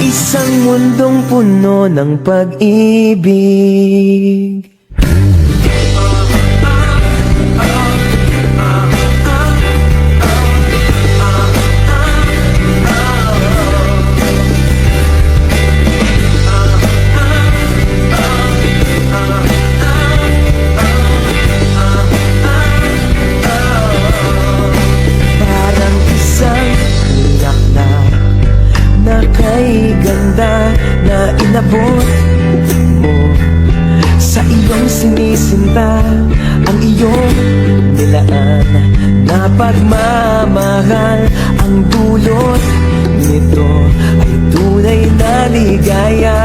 isang mundong puno ng pag-ibig ganda na inabot mo Sa iyong sinisinta. Ang iyong nilaan Na pagmamahal Ang dulot nito Ay tunay na ligaya.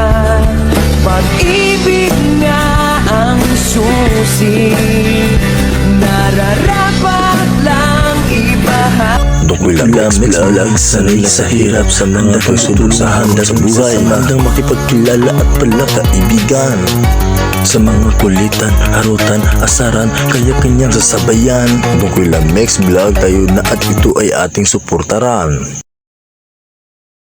Pag-ibig nga ang susi ibahagi Dokoy lagas, bilalag, sanay sa hirap Sa mga pagsubok sa handa sa buhay Handang makipagkilala at pala kaibigan Sa mga kulitan, harutan, asaran Kaya kanyang sasabayan Dokoy Lamex Vlog tayo na at ito ay ating suportaran